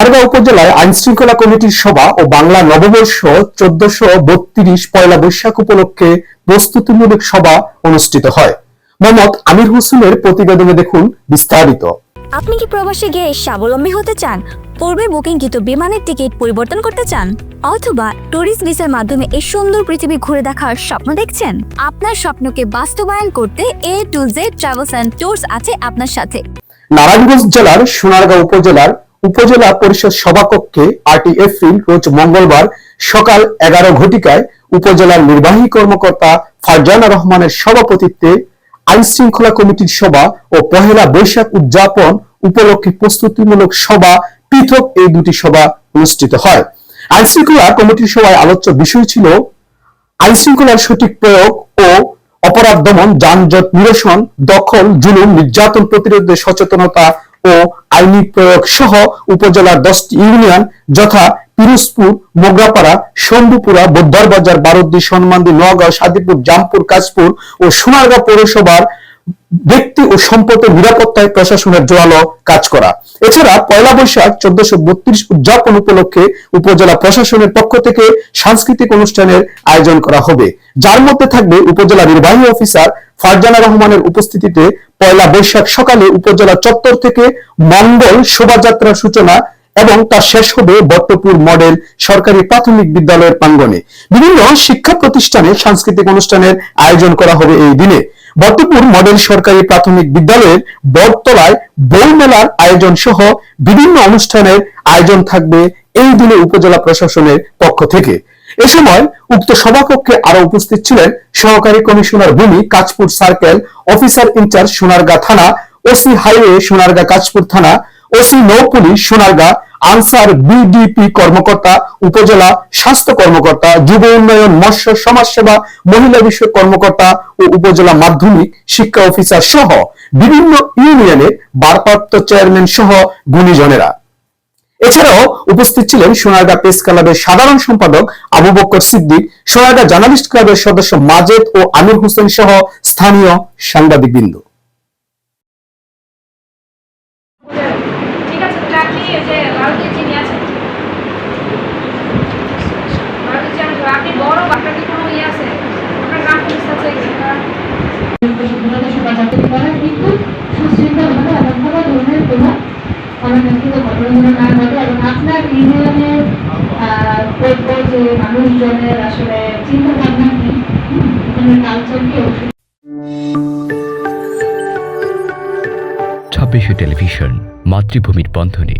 সোনারগাঁও উপজেলায় আইন শৃঙ্খলা কমিটির সভা ও বাংলা নববর্ষ চোদ্দশো বত্রিশ পয়লা বৈশাখ উপলক্ষে প্রস্তুতিমূলক সভা অনুষ্ঠিত হয়। মোহাম্মদ আমির হোসেনের প্রতিবেদনে দেখুন বিস্তারিত। আপনি কি প্রবাসে গিয়ে স্বাবলম্বী হতে চান? পূর্বে বুকিংকৃত বিমানের টিকিট পরিবর্তন করতে চান? অথবা ট্যুরিস্ট ভিসার মাধ্যমে এই সুন্দর পৃথিবী ঘুরে দেখার স্বপ্ন দেখছেন? আপনার স্বপ্নকে বাস্তবায়ন করতে A to Z travels and tours আছে আপনার সাথে। নারায়ণগঞ্জ জেলার সোনারগাঁও উপজেলার উপজেলা পরিষদ সভাকক্ষে আটই এপ্রিল রোজ মঙ্গলবার সকাল এগারো ঘটিকায় উপজেলার নির্বাহী কর্মকর্তা ফারজানা রহমানের সভাপতিত্বে আইন শৃঙ্খলা কমিটির সভা ও পহেলা বৈশাখ উদযাপন উপলক্ষে প্রস্তুতিমূলক সভা পৃথক এই দুটি সভা অনুষ্ঠিত হয়। আইন শৃঙ্খলা কমিটির সভায় আলোচ্য বিষয় ছিল আইন শৃঙ্খলার সঠিক প্রয়োগ ও অপরাধ দমন, যানজট নিরসন, দখল, জুলুম, নির্যাতন প্রতিরোধে সচেতনতা ও আইনি প্রয়োগ সহ উপজেলার দশটি ইউনিয়ন যথা পিরোজপুর, মোগরাপাড়া, শম্ভুপুরা বোদ্ধার বাজার বারদ্দি সনমান্দি নোয়াগাঁও সাদিপুর, জামপুর, কাশপুর ও সোনারগাঁও পৌরসভার ব্যক্তি ও সম্পদের নিরাপত্তায় প্রশাসনের জোরালো কাজ করা। এছাড়া পয়লা বৈশাখ চোদ্দশো বত্রিশ উদযাপন উপলক্ষে উপজেলা প্রশাসনের পক্ষ থেকে সাংস্কৃতিক অনুষ্ঠানের আয়োজন করা হবে। যার মধ্যে থাকবে উপজেলা নির্বাহী অফিসার ফারজানা রহমানের উপস্থিতিতে পয়লা বৈশাখ সকালে উপজেলা চত্বর থেকে মঙ্গল শোভাযাত্রার সূচনা এবং তা শেষ হবে বট্টপুর মডেল সরকারি প্রাথমিক বিদ্যালয়ের প্রাঙ্গণে। বিভিন্ন শিক্ষা প্রতিষ্ঠানে সাংস্কৃতিক অনুষ্ঠানের আয়োজন করা হবে এই দিনে। বট্টপুর মডেল সরকারি প্রাথমিক বিদ্যালয়ের বটতলায় বই মেলার আয়োজন সহ বিভিন্ন অনুষ্ঠানের আয়োজন থাকবে এই দিনে উপজেলা প্রশাসনের পক্ষ থেকে। এ সময় উক্ত সভাকক্ষে আরও উপস্থিত ছিলেন সহকারী কমিশনার ভূমি Kajpur circle officer in charge Sonargaon থানা, ওসি হাইওয়ে সোনারগাঁ কাজপুর থানা, ওসি নৌ পুলিশ সোনারগাঁ, আনসার বিডিপি কর্মকর্তা, উপজেলা স্বাস্থ্য কর্মকর্তা, যুব উন্নয়ন, মৎস্য, সমাজসেবা, মহিলা বিষয়ক কর্মকর্তা ও উপজেলা মাধ্যমিক শিক্ষা অফিসার সহ বিভিন্ন ইউনিয়নের ভারপ্রাপ্ত চেয়ারম্যান সহ গুণীজনেরা। এছাড়াও উপস্থিত ছিলেন সোনারগাঁ প্রেস ক্লাবের সাধারণ সম্পাদক আবু বক্কর সিদ্দিক সোনারগাঁ জার্নালিস্ট ক্লাবের সদস্য মাজেদ ও আমির হোসেন সহ স্থানীয় সাংবাদিকবৃন্দ। কোনো ইয়ে আছে? আপনার নাম পুলিশ আছে? কিংবা সচেতনতা সমাজাগৃত করা কিন্তু সুশৃঙ্খলভাবে এবং ধরনের কোনো অনাকাঙ্ক্ষিত ঘটনা যেন না আপনার ইউনিয়নের দেখব যে মানুষজনের আসলে চিন্তা ভাবনা কি কালচার কি ছাব্বিশে টেলিভিশন, মাতৃভূমির বন্ধনে।